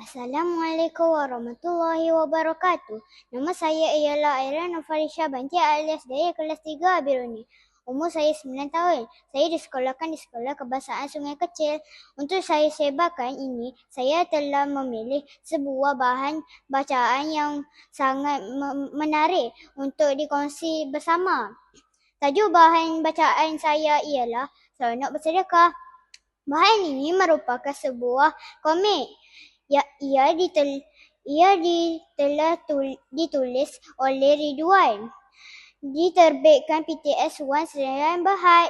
Assalamualaikum warahmatullahi wabarakatuh. Nama saya ialah Airan Nofarisha Banti alias dari kelas 3 Abiruni. Umur saya 9 tahun. Saya disekolahkan di Sekolah Kebahasaan Sungai Kecil. Untuk saya sebarkan ini, saya telah memilih sebuah bahan bacaan yang sangat menarik untuk dikongsi bersama. Tajuk bahan bacaan saya ialah Seronok Bersedekah. Bahan ini merupakan sebuah komik ya, ia ditel, ia telah ditulis oleh Ridwan. Diterbitkan PTS Wan Sdn Berhad.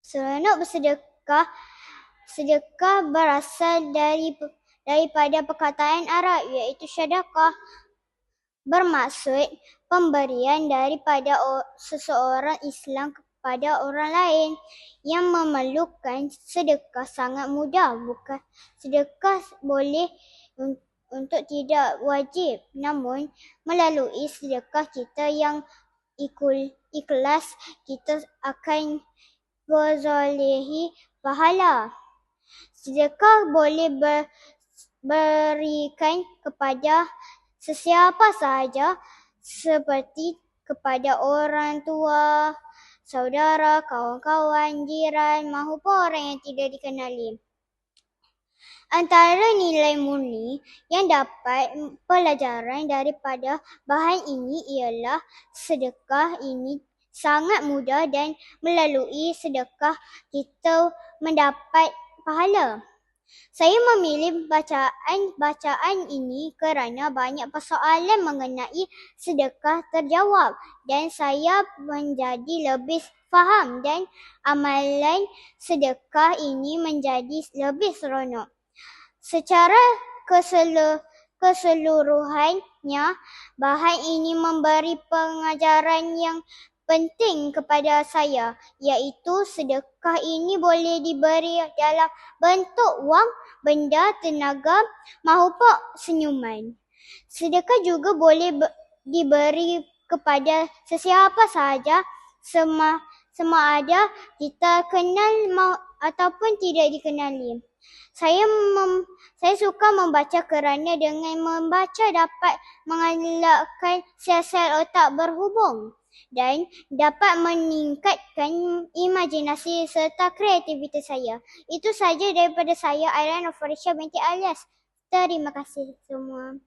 Seronok bersedekah sedekah berasal dari daripada perkataan Arab iaitu syadaqah bermaksud pemberian daripada seseorang Islam pada orang lain yang memerlukan sedekah sangat mudah bukan? Sedekah boleh untuk tidak wajib namun melalui sedekah kita yang ikul, ikhlas kita akan berzolehi pahala. Sedekah boleh ber, berikan kepada sesiapa sahaja seperti kepada orang tua, saudara, kawan-kawan, jiran maupun orang yang tidak dikenali. Antara nilai murni yang dapat pelajaran daripada bahan ini ialah sedekah ini sangat mudah dan melalui sedekah kita mendapat pahala. Saya memilih bacaan-bacaan ini kerana banyak persoalan mengenai sedekah terjawab dan saya menjadi lebih faham dan amalan sedekah ini menjadi lebih seronok. Secara keseluruhannya, bahan ini memberi pengajaran yang penting kepada saya iaitu sedekah ini boleh diberi dalam bentuk wang, benda, tenaga maupun senyuman. Sedekah juga boleh diberi kepada sesiapa sahaja sama sama ada kita kenal ataupun tidak dikenali. Saya mem, saya suka membaca kerana dengan membaca dapat mengelakkan sel-sel otak berhubung dan dapat meningkatkan imajinasi serta kreativitas saya. Itu saja daripada saya, Airan Ofarisha binti Alias. Terima kasih semua.